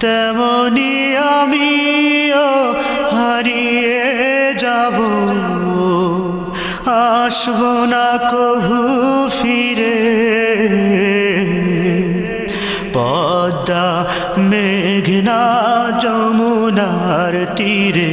তেমনি আমিও হারিয়ে যাব। আসব না কহু ফিরে। পদ্মা মেঘনা যমুনার তীরে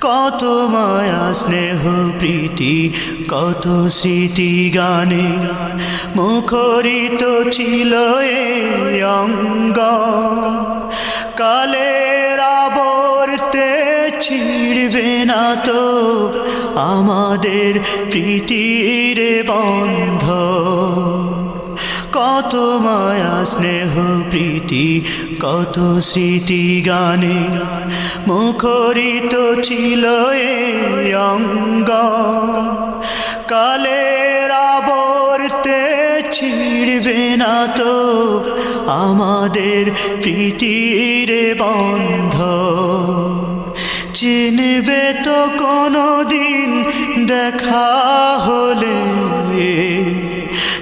কত মায়া, স্নেহ, প্রীতি, কত স্মৃতি, গানে মুখরিত ছিল এ অঙ্গ। কালের আবর্তে ছিড়বে না তো আমাদের প্রীতির বন্ধ। কত মায়া, স্নেহ, প্রীতি, কত স্মৃতি গানে মুখরিত ছিল এ অঙ্গ। কালের আবর্তে ছিড়বে না তো আমাদের প্রীতির বন্ধ। চিনবে তো কোনো দিন দেখা হলে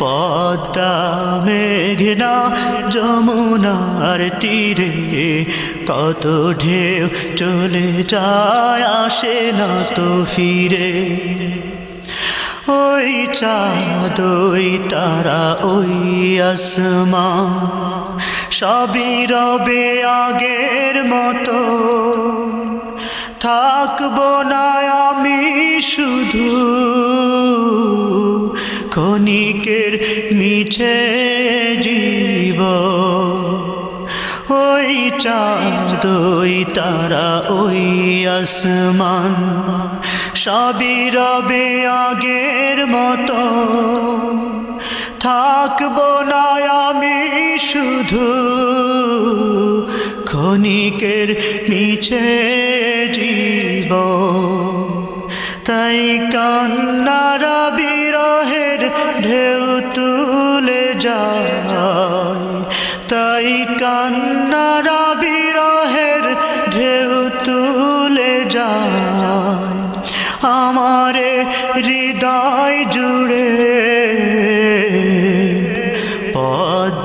পদ্মা মেঘনা যমুনার তীরে কত ঢেউ চলে যায়, আসে না তো ফিরে। ওই চাঁদ, ওই তারা, ওই আসমা সবই রবে আগের মতো। থাকব না আমি শুধু ক্ষণিকের মিছে জীব। ওই চাঁদ, ওই তারা, ওই আসমান, সবই রবে আগের মতো। থাকব না আমি শুধু ক্ষণিকের নিচে জীব। তাই কান্নারা বিরহের ঢেউ তুলে যায়। তাই কান্নারা বিরহের ঢেউ তুলে যায়। আমারে হৃদয় জুড়ে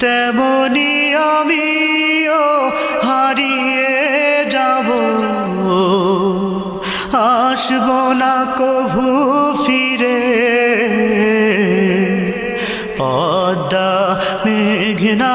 তেমনি আমিও হারিয়ে যাব। আসব না কভু ফিরে। পদ্মা মেঘনা